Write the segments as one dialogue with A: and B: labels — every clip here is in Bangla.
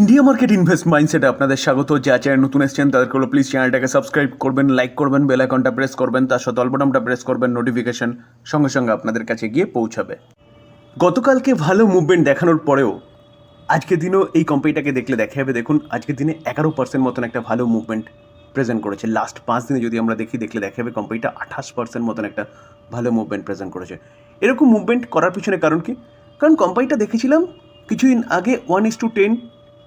A: ইন্ডিয়া মার্কেট ইনভেস্ট মাইন্ডসেটে আপনাদের স্বাগত। যা চ্যানেল নতুন এসেছেন, তাদেরকে প্লিজ চ্যানেলটাকে সাবস্ক্রাইব করবেন লাইক করবেন বেল আইকনটা প্রেস করবেন, তার সাথে অল্পটামটা প্রেস করবেন নোটিফিকেশন সঙ্গে সঙ্গে আপনাদের কাছে গিয়ে পৌঁছাবে। গতকালকে ভালো মুভমেন্ট দেখানোর পরেও আজকের দিনেও এই কোম্পানিটাকে দেখলে দেখা যাবে, দেখুন, আজকের দিনে এগারো পার্সেন্ট মতন একটা ভালো মুভমেন্ট প্রেজেন্ট করেছে। লাস্ট পাঁচ দিনে যদি আমরা দেখি, দেখলে দেখা যাবে কোম্পানিটা আঠাশ পার্সেন্ট মতন একটা ভালো মুভমেন্ট প্রেজেন্ট করেছে। এরকম মুভমেন্ট করার পিছনে কারণ কি? কারণ কোম্পানিটা দেখেছিলাম কিছুদিন আগে one is to ten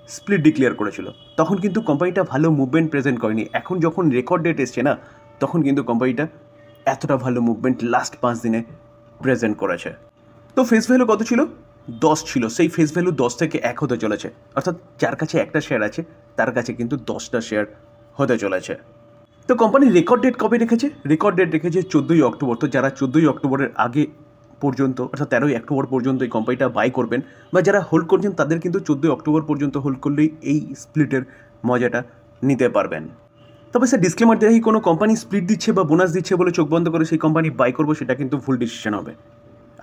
A: split declare করেছিল। তখন কিন্তু কোম্পানিটা ভালো মুভমেন্ট প্রেজেন্ট করেনি। এখন যখন রেকর্ড ডেট এসছে না, তখন কিন্তু কোম্পানিটা এতটা ভালো মুভমেন্ট লাস্ট পাঁচ দিনে প্রেজেন্ট করেছে। তো ফেস ভ্যালু কত ছিল? দশ ছিল। সেই ফেস ভ্যালু দশ থেকে এক হতে চলেছে। অর্থাৎ যার কাছে একটা শেয়ার আছে, তার কাছে কিন্তু দশটা শেয়ার হতে চলেছে। তো কোম্পানির রেকর্ড ডেট কবে রেখেছে? রেকর্ড ডেট রেখেছে চোদ্দোই অক্টোবর। তো যারা চোদ্দোই অক্টোবরের আগে পর্যন্ত, অর্থাৎ তেরোই অক্টোবর পর্যন্ত এই কোম্পানিটা বাই করবেন। বা যারা হোল্ড করছেন, তাদের কিন্তু চোদ্দোই অক্টোবর পর্যন্ত হোল্ড করলেই এই স্প্লিটের মজাটা নিতে পারবেন। তবে স্যার ডিসক্লেমার দেয় কোনো কোম্পানি স্প্লিট দিচ্ছে বা বোনাস দিচ্ছে বলে চোখ বন্ধ করে সেই কোম্পানি বাই করব, সেটা কিন্তু ভুল ডিসিশন হবে।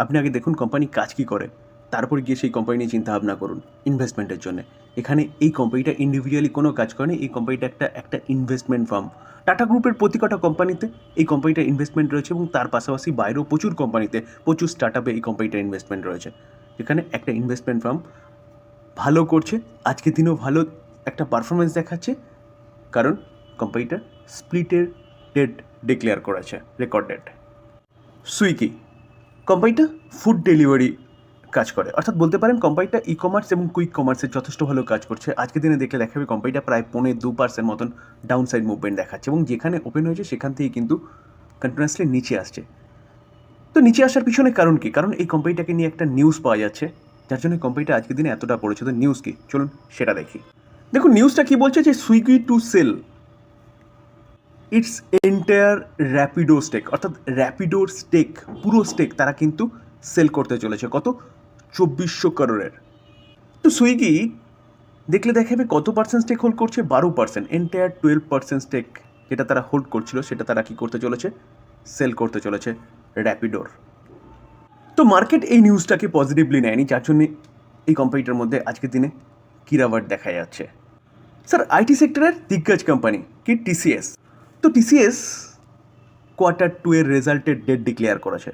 A: আপনি আগে দেখুন কোম্পানি কাজ কী করে, তারপর গিয়ে সেই কোম্পানি নিয়ে চিন্তা ভাবনা করুন ইনভেস্টমেন্টের জন্য। এখানে এই কোম্পানিটা ইন্ডিভিজুয়ালি কোনো কাজ করেনি এই কোম্পানিটা একটা একটা ইনভেস্টমেন্ট ফার্ম টাটা গ্রুপের প্রতি কটা কোম্পানিতে এই কোম্পানিটা ইনভেস্টমেন্ট রয়েছে এবং তার পাশাপাশি বাইরেও প্রচুর কোম্পানিতে প্রচুর স্টার্ট আপে এই কোম্পানিটার ইনভেস্টমেন্ট রয়েছে। এখানে একটা ইনভেস্টমেন্ট ফার্ম ভালো করছে, আজকের দিনেও ভালো একটা পারফরমেন্স দেখাচ্ছে, কারণ কোম্পানিটা স্প্লিটের ডেট ডিক্লেয়ার করেছে রেকর্ড ডেট সুইগি কোম্পানিটা ফুড ডেলিভারি কাজ করে। অর্থাৎ বলতে পারেন কোম্পানিটা ই কমার্স এবং কুইক কমার্সের যথেষ্ট ভালো কাজ করছে। আজকের দিনে দেখলে দেখা যাবে কোম্পানিটা প্রায় পৌনে দু পার্সেন্ট মতন ডাউন সাইড মুভমেন্ট দেখাচ্ছে এবং যেখানে ওপেন হয়েছে সেখান থেকে কিন্তু কন্টিনিউয়াসলি নিচে আসছে। তো নিচে আসার পিছনে কারণ কি? কারণ এই কোম্পানিটাকে নিয়ে একটা নিউজ পাওয়া যাচ্ছে, যার জন্য কোম্পানিটা আজকের দিনে এতটা পড়েছে। তো নিউজ কি? চলুন সেটা দেখি। দেখুন নিউজটা কি বলছে যে Swiggy to sell its entire Rapido stake অর্থাৎ র্যাপিডোর স্টেক পুরো স্টেক তারা কিন্তু সেল করতে চলেছে। কত? চব্বিশশো করোড়ের তো সুইগি, দেখলে দেখাবে কত পার্সেন্ট স্টেক হোল্ড করছে? বারো percent entire twelve percent stake যেটা তারা হোল্ড করছিল, সেটা তারা কী করতে চলেছে? সেল করতে চলেছে র্যাপিডোর তো মার্কেট এই নিউজটাকে পজিটিভলি নেয়নি, যার জন্যে এই কোম্পানিটার মধ্যে আজকের দিনে কিরাওয়াট দেখা যাচ্ছে। স্যার আইটি সেক্টরের দিগ্গজ কোম্পানি কি? টিসিএস তো টিসিএস কোয়ার্টার টু এর রেজাল্টের ডেট ডিক্লেয়ার করেছে।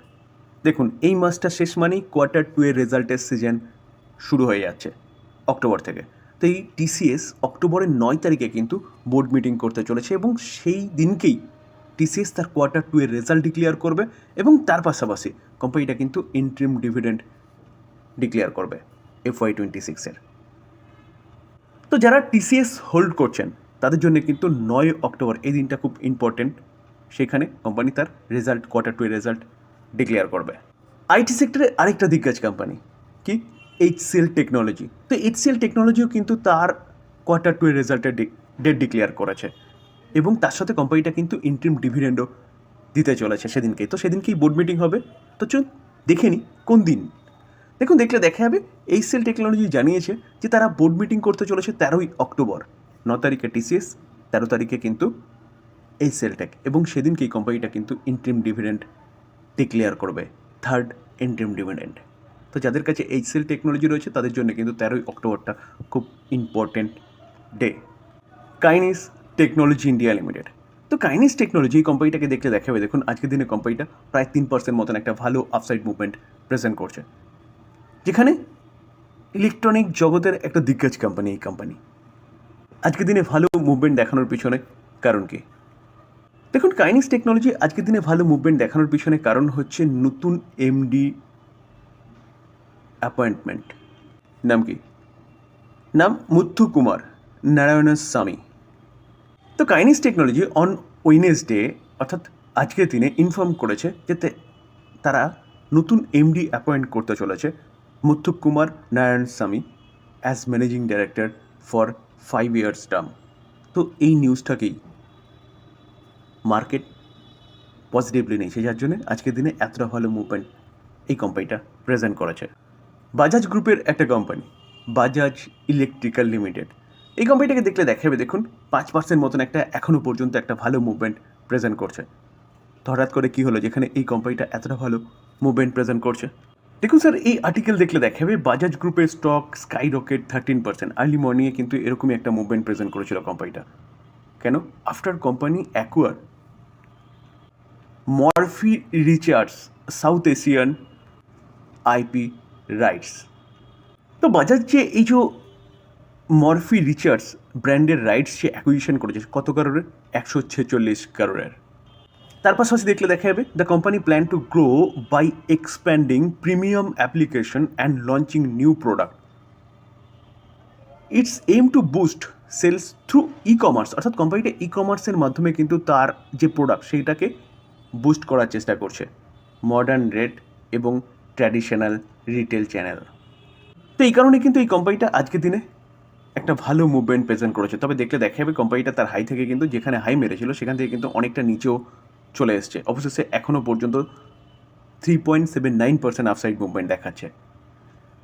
A: দেখুন, এই মাসটা শেষ মানেই কোয়ার্টার টু এর রেজাল্টের সিজন শুরু হয়ে যাচ্ছে, অক্টোবর থেকে। তো এই টিসিএস অক্টোবরের নয় তারিখে কিন্তু বোর্ড মিটিং করতে চলেছে এবং সেই দিনকেই টিসিএস তার কোয়ার্টার টু এর রেজাল্ট ডিক্লেয়ার করবে এবং তার পাশাপাশি কোম্পানিটা কিন্তু ইন্ট্রিম ডিভিডেন্ড ডিক্লেয়ার করবে এফ ওয়াই টোয়েন্টি সিক্সের তো যারা টিসিএস হোল্ড করছেন, তাদের জন্য কিন্তু নয় অক্টোবর, এই দিনটা খুব ইম্পর্টেন্ট সেখানে কোম্পানি তার রেজাল্ট কোয়ার্টার টু এর রেজাল্ট ডিক্লেয়ার করবে। আইটি সেক্টরে আরেকটা দিগ্গজ কোম্পানি কি? এইচসিএল টেকনোলজি তো এইচসিএল টেকনোলজিও কিন্তু তার কোয়ার্টার টু রেজাল্টের ডেট ডিক্লেয়ার করেছে। এবং তার সাথে কোম্পানিটা কিন্তু ইন্ট্রিম ডিভিডেন্ডও দিতে চলেছে সেদিনকেই। তো সেদিনকেই বোর্ড মিটিং হবে। তো চল দেখে নিই কোন দিন। দেখুন, দেখলে দেখা যাবে এই সেল টেকনোলজি জানিয়েছে যে তারা বোর্ড মিটিং করতে চলেছে তেরোই অক্টোবর। ন তারিখে টিসিএস তেরো তারিখে কিন্তু এই সেলটেক এবং সেদিনকেই কোম্পানিটা কিন্তু ইন্ট্রিম ডিভিডেন্ড ডিক্লেয়ার করবে। থার্ড ইন্ট্রিম ডিভিডেন্ড তো যাদের কাছে এই সেল টেকনোলজি রয়েছে, তাদের জন্য কিন্তু তেরোই অক্টোবরটা খুব important day Kaynes technology India limited তো কাইনিস টেকনোলজি এই কোম্পানিটাকে দেখলে দেখাবে, দেখুন, আজকের দিনে কোম্পানিটা প্রায় তিন পার্সেন্ট মতন একটা ভালো আপসাইড মুভমেন্ট প্রেজেন্ট করছে। যেখানে ইলেকট্রনিক জগতের একটা দিগ্গজ কোম্পানি এই কোম্পানি আজকের দিনে ভালো মুভমেন্ট দেখানোর পিছনে কারণ কি? দেখুন কাইনিস টেকনোলজি আজকের দিনে ভালো মুভমেন্ট দেখানোর পিছনে কারণ হচ্ছে নতুন এমডি অ্যাপয়েন্টমেন্ট নাম কি? নাম মুথু কুমার নারায়ণ স্বামী। তো কাইনিস টেকনোলজি অন ওয়েনেসডে অর্থাৎ আজকের দিনে ইনফর্ম করেছে যে তারা নতুন এমডি অ্যাপয়েন্ট করতে চলেছে Muthu Kumar, Narayan Swami as managing director for five years term তো এই নিউজটাকেই মার্কেট পজিটিভলি নেই নিয়েছে যার জন্য আজকের দিনে এতটা ভালো মুভমেন্ট এই কোম্পানিটা প্রেজেন্ট করেছে। বাজাজ গ্রুপের একটা কোম্পানি বাজাজ ইলেকট্রিক্যাল লিমিটেড এই কোম্পানিটাকে দেখলে দেখাবে, দেখুন, পাঁচ পার্সেন্ট মতন একটা এখনও পর্যন্ত একটা ভালো মুভমেন্ট প্রেজেন্ট করছে। হঠাৎ করে কী হলো, যেখানে এই কোম্পানিটা এতটা ভালো মুভমেন্ট প্রেজেন্ট করছে? দেখুন স্যার এই আর্টিকেল দেখলে দেখাবে বাজাজ গ্রুপের stock sky rocket thirteen percent early মর্নিংয়ে কিন্তু এরকমই একটা মুভমেন্ট প্রেজেন্ট করেছিল কোম্পানিটা কেন? After company acquire Morphy Richards, South Asian IP rights. তো বাজাজ যে এই যে মরফি রিচার্ডস ব্র্যান্ডের রাইটস সে অ্যাকুইজিশন করেছে, কত কারোরের? একশো ছেচল্লিশ কারোরের। তার পাশাপাশি দেখলে দেখা যাবে the company plan to grow by expanding premium application and launching new product it's aim to boost sales through e commerce অর্থাৎ কোম্পানিটা ই কমার্সের মাধ্যমে কিন্তু তার যে প্রোডাক্ট সেইটাকে বুস্ট করার চেষ্টা করছে। মডার্ন রেট এবং ট্র্যাডিশনাল রিটেল চ্যানেল তো এই কারণে কিন্তু এই কোম্পানিটা আজকের দিনে একটা ভালো মুভমেন্ট প্রেজেন্ট করেছে। তবে দেখলে দেখা যাবে কোম্পানিটা তার হাই থেকে কিন্তু যেখানে হাই মেরেছিল, সেখান থেকে কিন্তু অনেকটা নিচেও চলে এসছে। অবশেষে এখনও পর্যন্ত three point seven nine percent upside movement দেখাচ্ছে।